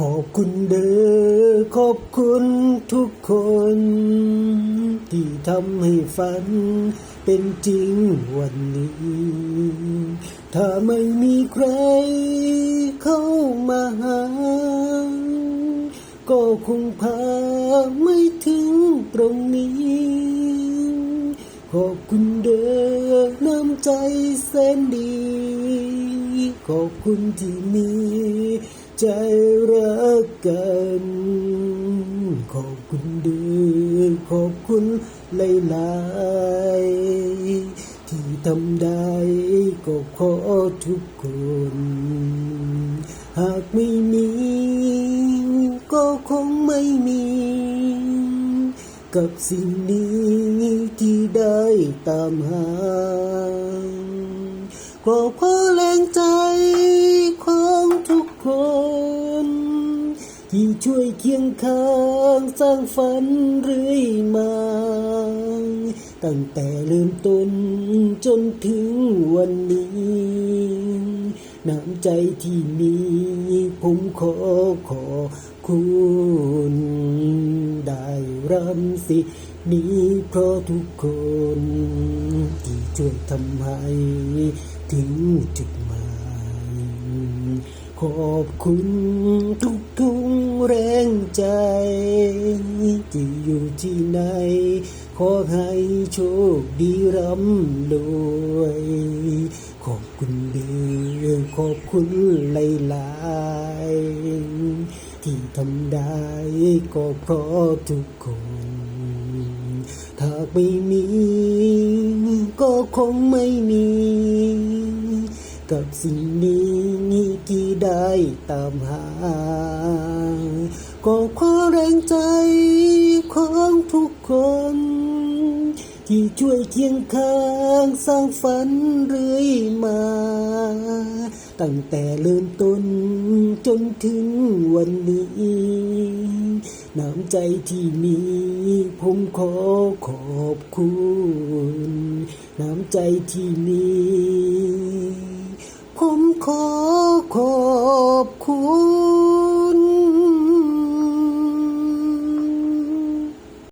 ขอบคุณเด้อขอบคุณทุกคน ที่ทำให้ฝันเป็นจริงวันนี้ ถ้าไม่มีใครเข้ามาหา ก็คงพาไม่ถึงตรงนี้ ขอบคุณเด้อน้ำใจแสนดี ขอบคุณที่มี ใจรักกัน ขอบคุณด้อขอบคุณหลายๆที่ทำได้ก็ขอทุกคน หากไม่มี ก็คงไม่มี กับสิ่งนี้ที่ได้ตามหาก็เพราะแรงใจ ที่ช่วยเคียงข้างสร้างฝันเรื่อยมา ตั้งแต่เริ่มต้นจนถึงวันนี้น้ำใจที่มี ผมขอขอคุณได้รำสินี้เพราะทุกคน ที่ช่วยทำให้ถึงจุดหมาย ขอบคุณทุกทุกแรงใจ ที่อยู่ที่ไหน ขอให้โชคดีร่ำรวย ขอบคุณเดือขอบคุณหลายๆที่ทำได้ก็เพราะทุกคน ถ้าไม่มี ก็คงไม่มี กับสิ่งนี้ ที่ได้ตามหา ก็ขอแรงใจของทุกคน ที่ช่วยเคียงข้างสร้างฝันเรื่อยมา ตั้งแต่เริ่มต้นจนถึงวันนี้น้ำใจที่มีผมขอขอบคุณน้ำใจที่มีผมขอ